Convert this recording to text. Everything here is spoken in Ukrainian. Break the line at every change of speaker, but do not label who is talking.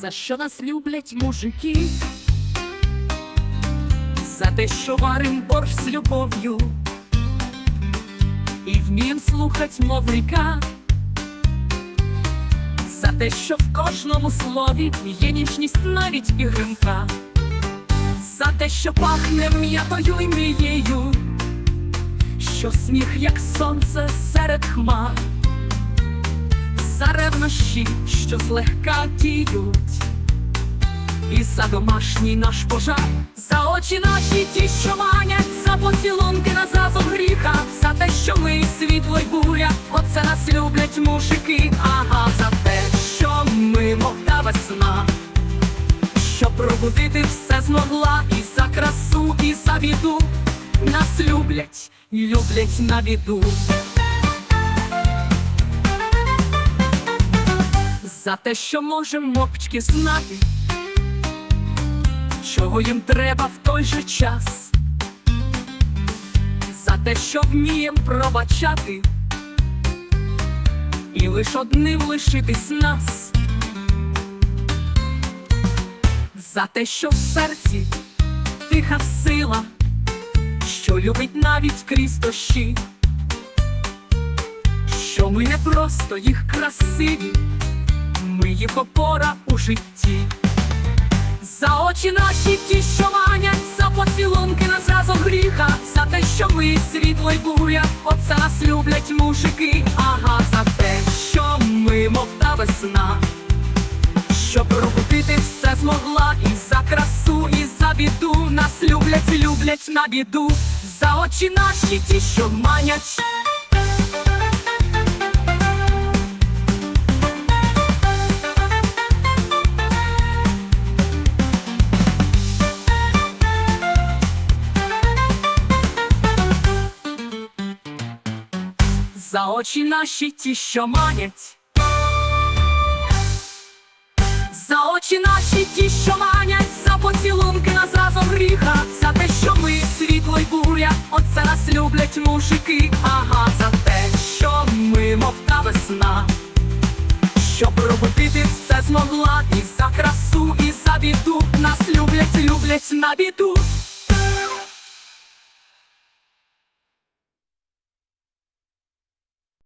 За що нас люблять мужики? За те, що варим борщ з любов'ю. І вмієм слухать мовника. За те, що в кожному слові є ніжність навіть і гримка. За те, що пахне м'ятою і мрією. Що сміх, як сонце серед хмар ревнощі, що злегка діють, і за домашній наш пожар, за очі наші ті, що манять, за поцілунки на зазов гріха, за те, що ми світло й буря, оце нас люблять мужики, ага, за те, що ми, мов та весна, що пробудити все змогла, і за красу, і за біду, нас люблять, люблять на біду. За те, що можемо мовчки знати, чого їм треба в той же час, за те, що вмієм пробачати, і лиш одним лишитись нас, за те, що в серці тиха сила, що любить навіть крізь дощі, що ми не просто їх красиві ми їх опора у житті. За очі наші ті, що манять, за поцілунки на зразу гріха, за те, що ми світло й буря, оце нас люблять мужики, ага, за те, що ми, мов та весна, що пробудити все змогла, і за красу, і за біду нас люблять, люблять на біду, за очі наші ті, що манять. За очі наші ті, що манять. За очі наші ті, що манять, за поцілунки на зразу гріха, за те, що ми світло й буря, оце нас люблять мужики, ага, за те, що ми, мов та весна, що пробудити все змогла, і за красу, і за біду, нас люблять, люблять на біду.